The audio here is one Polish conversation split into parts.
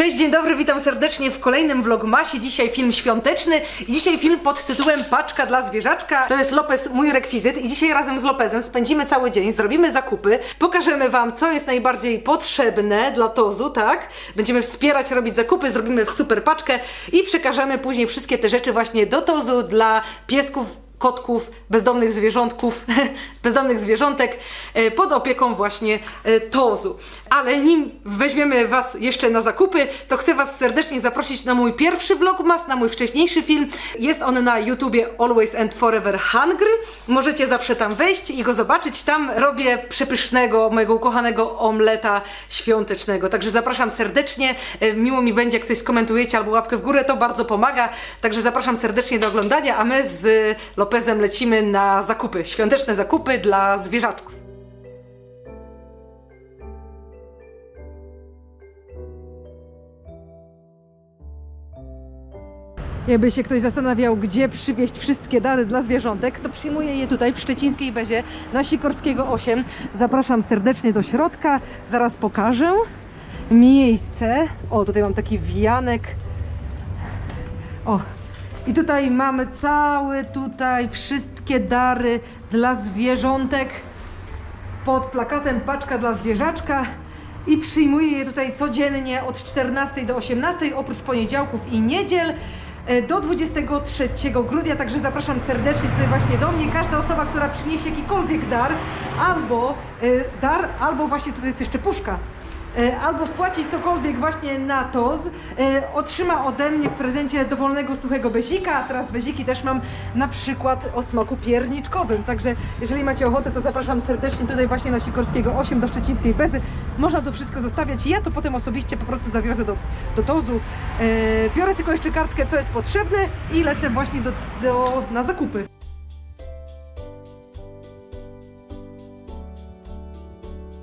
Cześć, dzień dobry, witam serdecznie w kolejnym vlogmasie. Dzisiaj film świąteczny dzisiaj film pod tytułem Paczka dla zwierzaczka. To jest Lopez, mój rekwizyt i dzisiaj razem z Lopezem spędzimy cały dzień, zrobimy zakupy, pokażemy Wam, co jest najbardziej potrzebne dla Tozu, tak? Będziemy wspierać, robić zakupy, zrobimy super paczkę i przekażemy później wszystkie te rzeczy właśnie do Tozu dla piesków, kotków, bezdomnych zwierzątków, bezdomnych zwierzątek e, pod opieką właśnie e, Tozu. Ale nim weźmiemy Was jeszcze na zakupy, to chcę Was serdecznie zaprosić na mój pierwszy vlogmas, na mój wcześniejszy film. Jest on na YouTubie Always and Forever Hungry. Możecie zawsze tam wejść i go zobaczyć. Tam robię przepysznego, mojego ukochanego omleta świątecznego. Także zapraszam serdecznie. E, Miło mi będzie, jak coś skomentujecie albo łapkę w górę, to bardzo pomaga. Także zapraszam serdecznie do oglądania, a my z Lopezem lecimy na zakupy, świąteczne zakupy dla zwierzaczków. Jakby się ktoś zastanawiał, gdzie przywieźć wszystkie dane dla zwierzątek, to przyjmuję je tutaj w Szczecińskiej Bezie na Sikorskiego 8. Zapraszam serdecznie do środka, zaraz pokażę miejsce. O, tutaj mam taki wianek. O, i tutaj mamy całe tutaj wszystkie dary dla zwierzątek pod plakatem paczka dla zwierzaczka i przyjmuję je tutaj codziennie od 14 do 18, oprócz poniedziałków i niedziel e, do 23 grudnia, także zapraszam serdecznie tutaj właśnie do mnie. Każda osoba, która przyniesie jakikolwiek dar, albo e, dar, albo właśnie tutaj jest jeszcze puszka. E, Albo wpłaci cokolwiek właśnie na TOZ, e, otrzyma ode mnie w prezencie dowolnego suchego bezika, a teraz beziki też mam na przykład o smaku pierniczkowym, także jeżeli macie ochotę, to zapraszam serdecznie tutaj właśnie na Sikorskiego 8 do Szczecińskiej Bezy. Można to wszystko zostawiać ja to potem osobiście po prostu zawiozę do, do TOZu. E, biorę tylko jeszcze kartkę, co jest potrzebne i lecę właśnie do, do, na zakupy.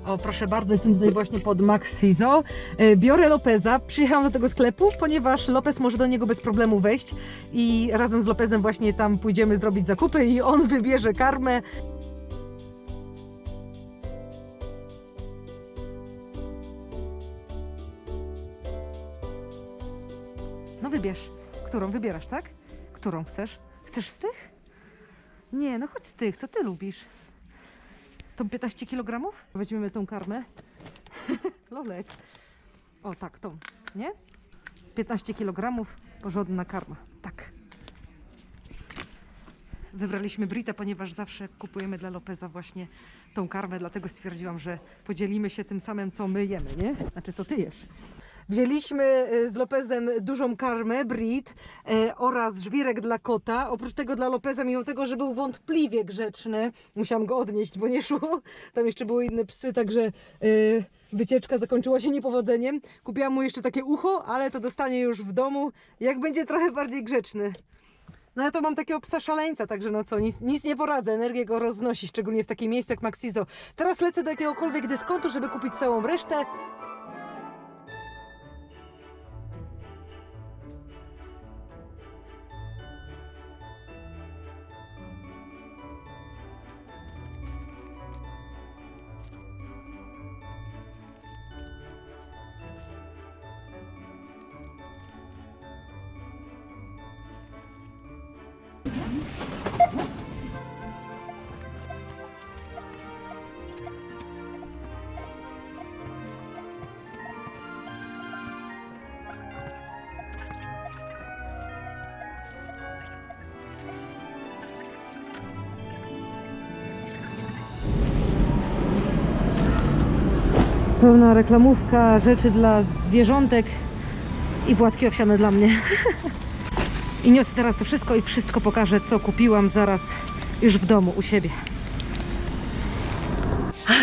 O, proszę bardzo, jestem tutaj właśnie pod Maxizo. E, Biorę Lopeza, przyjechałam do tego sklepu, ponieważ Lopez może do niego bez problemu wejść i razem z Lopezem właśnie tam pójdziemy zrobić zakupy i on wybierze karmę. No wybierz. Którą wybierasz, tak? Którą chcesz? Chcesz z tych? Nie, no chodź z tych, co ty lubisz? Tą 15 kg? Weźmiemy tą karmę. Lolek. O tak, tą, nie? 15 kg, porządna karma. Tak. Wybraliśmy Britę, ponieważ zawsze kupujemy dla Lopeza właśnie tą karmę, dlatego stwierdziłam, że podzielimy się tym samym, co my jemy, nie? Znaczy, co ty jesz. Wzięliśmy e, z Lopezem dużą karmę, Brit e, oraz żwirek dla kota. Oprócz tego dla Lopeza, mimo tego, że był wątpliwie grzeczny, musiałam go odnieść, bo nie szło. Tam jeszcze były inne psy, także e, wycieczka zakończyła się niepowodzeniem. Kupiłam mu jeszcze takie ucho, ale to dostanie już w domu, jak będzie trochę bardziej grzeczny. No ja to mam takiego psa szaleńca, także no co, nic, nic nie poradzę, energię go roznosi, szczególnie w takim miejscu jak Maxizo. Teraz lecę do jakiegokolwiek dyskontu, żeby kupić całą resztę. Pełna reklamówka, rzeczy dla zwierzątek i płatki owsiane dla mnie. I niosę teraz to wszystko i wszystko pokażę, co kupiłam zaraz już w domu u siebie.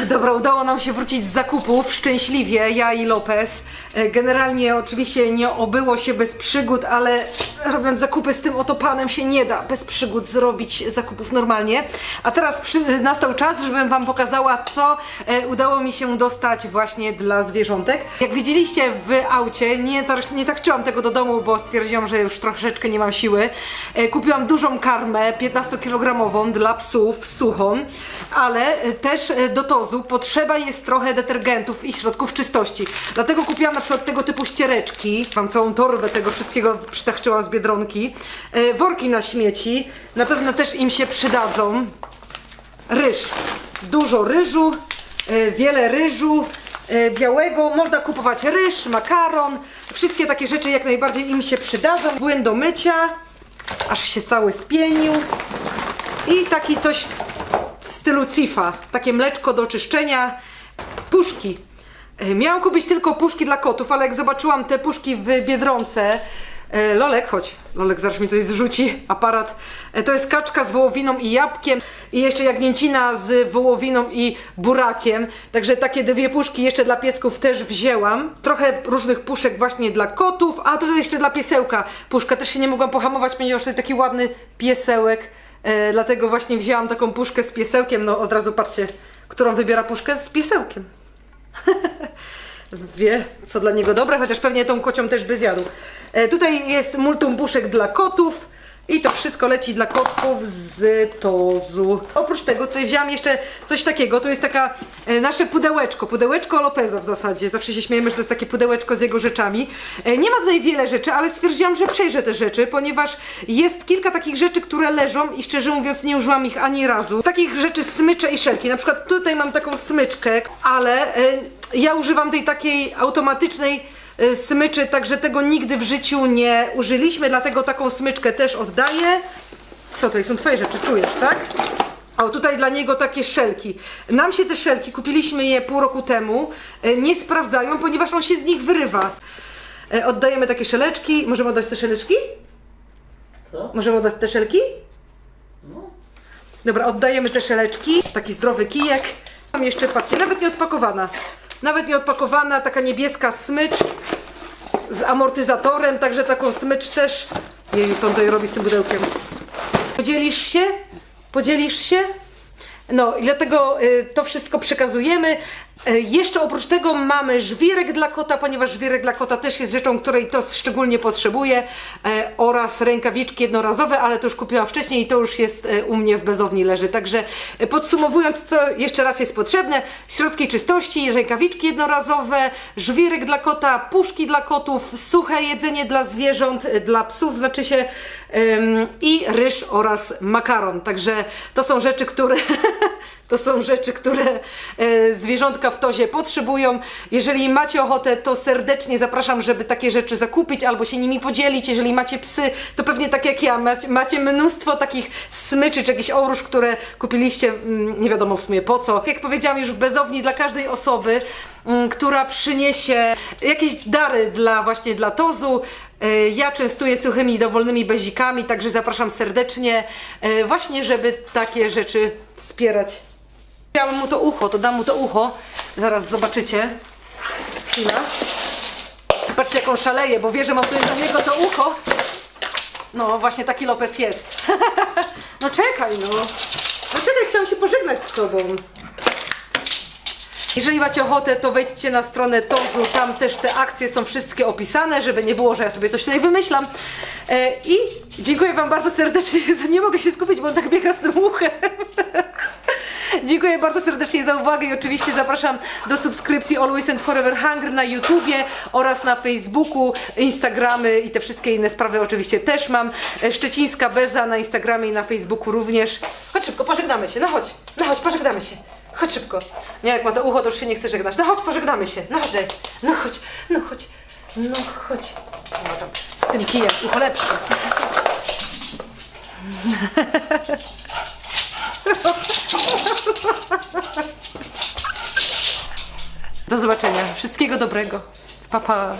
Dobra, udało nam się wrócić z zakupów szczęśliwie, ja i Lopez. E, Generalnie oczywiście nie obyło się bez przygód, ale robiąc zakupy z tym oto panem się nie da bez przygód zrobić zakupów normalnie. A teraz przy, nastał czas, żebym Wam pokazała, co e, udało mi się dostać właśnie dla zwierzątek. Jak widzieliście w aucie, nie, tar- nie takczyłam tego do domu, bo stwierdziłam, że już troszeczkę nie mam siły. E, Kupiłam dużą karmę 15-kilogramową dla psów, suchą, ale też do tozu potrzeba jest trochę detergentów i środków czystości. Dlatego kupiłam na przykład tego typu ściereczki. Mam całą torbę tego wszystkiego przytachczyłam z Biedronki. E, worki na śmieci. Na pewno też im się przydadzą. Ryż. Dużo ryżu, e, wiele ryżu e, białego. Można kupować ryż, makaron. Wszystkie takie rzeczy jak najbardziej im się przydadzą. Płyn do mycia, aż się cały spienił. I taki coś stylu cifa. Takie mleczko do czyszczenia. Puszki. E, Miałam kupić tylko puszki dla kotów, ale jak zobaczyłam te puszki w Biedronce, e, Lolek, chodź, Lolek zaraz mi coś zrzuci, aparat. E, To jest kaczka z wołowiną i jabłkiem i jeszcze jagnięcina z wołowiną i burakiem. Także takie dwie puszki jeszcze dla piesków też wzięłam. Trochę różnych puszek właśnie dla kotów, a to jest jeszcze dla piesełka. Puszka też się nie mogłam pohamować, ponieważ to jest taki ładny piesełek. E, dlatego właśnie wzięłam taką puszkę z piesełkiem. No od razu patrzcie, którą wybiera puszkę z piesełkiem wie, co dla niego dobre, chociaż pewnie tą kocią też by zjadł. E, tutaj jest multum puszek dla kotów i to wszystko leci dla kotków z tozu. Oprócz tego tutaj wzięłam jeszcze coś takiego, to jest taka e, nasze pudełeczko, pudełeczko Lopeza w zasadzie. Zawsze się śmiejemy, że to jest takie pudełeczko z jego rzeczami. E, nie ma tutaj wiele rzeczy, ale stwierdziłam, że przejrzę te rzeczy, ponieważ jest kilka takich rzeczy, które leżą i szczerze mówiąc nie użyłam ich ani razu. Takich rzeczy smycze i szelki. Na przykład tutaj mam taką smyczkę, ale e, ja używam tej takiej automatycznej smyczy, także tego nigdy w życiu nie użyliśmy, dlatego taką smyczkę też oddaję. Co to są twoje rzeczy, czujesz, tak? O, tutaj dla niego takie szelki. Nam się te szelki, kupiliśmy je pół roku temu, y, nie sprawdzają, ponieważ on się z nich wyrywa. Y, Oddajemy takie szeleczki. Możemy oddać te szeleczki? Co? Możemy oddać te szelki? No. Dobra, oddajemy te szeleczki. Taki zdrowy kijek. Mam jeszcze, patrzcie, nawet nie odpakowana. Nawet nie odpakowana, taka niebieska smycz z amortyzatorem, także taką smycz też. Jej, co on tutaj robi z tym pudełkiem? Podzielisz się? Podzielisz się? No i dlatego y, to wszystko przekazujemy. Y, jeszcze oprócz tego mamy żwirek dla kota, ponieważ żwirek dla kota też jest rzeczą, której to szczególnie potrzebuje e, oraz rękawiczki jednorazowe, ale to już kupiłam wcześniej i to już jest e, u mnie w bezowni leży. Także e, podsumowując, co jeszcze raz jest potrzebne, środki czystości, rękawiczki jednorazowe, żwirek dla kota, puszki dla kotów, suche jedzenie dla zwierząt, e, dla psów znaczy się i ryż oraz makaron. Także to są rzeczy, które To są rzeczy, które e, zwierzątka w tozie potrzebują. Jeżeli macie ochotę, to serdecznie zapraszam, żeby takie rzeczy zakupić albo się nimi podzielić. Jeżeli macie psy, to pewnie tak jak ja, macie, macie mnóstwo takich smyczy czy jakichś oróż, które kupiliście, mm, nie wiadomo w sumie po co. Jak powiedziałam już w bezowni dla każdej osoby, mm, która przyniesie jakieś dary dla właśnie dla tozu. E, Ja częstuję suchymi dowolnymi bezikami, także zapraszam serdecznie e, właśnie, żeby takie rzeczy wspierać. Dałam mu to ucho, to dam mu to ucho. Zaraz zobaczycie. Chwila. Patrzcie jak on szaleje, bo wie, że mam tutaj dla niego to ucho. No właśnie taki Lopez jest. no czekaj no. No czekaj, chciałam się pożegnać z tobą. Jeżeli macie ochotę, to wejdźcie na stronę Tozu, tam też te akcje są wszystkie opisane, żeby nie było, że ja sobie coś tutaj wymyślam. E, I dziękuję Wam bardzo serdecznie, nie mogę się skupić, bo on tak biega z tym uchem. Dziękuję bardzo serdecznie za uwagę i oczywiście zapraszam do subskrypcji Always and Forever Hunger na YouTubie oraz na Facebooku, Instagramy i te wszystkie inne sprawy oczywiście też mam. E, Szczecińska Beza na Instagramie i na Facebooku również. Chodź szybko, pożegnamy się, no chodź, no chodź, pożegnamy się. Chodź szybko. Nie, jak ma to ucho, to już się nie chce żegnać. No chodź, pożegnamy się. No chodź, no chodź, no chodź, no chodź. No z tym kijem, ucho lepsze. Do zobaczenia. Wszystkiego dobrego. Pa, pa.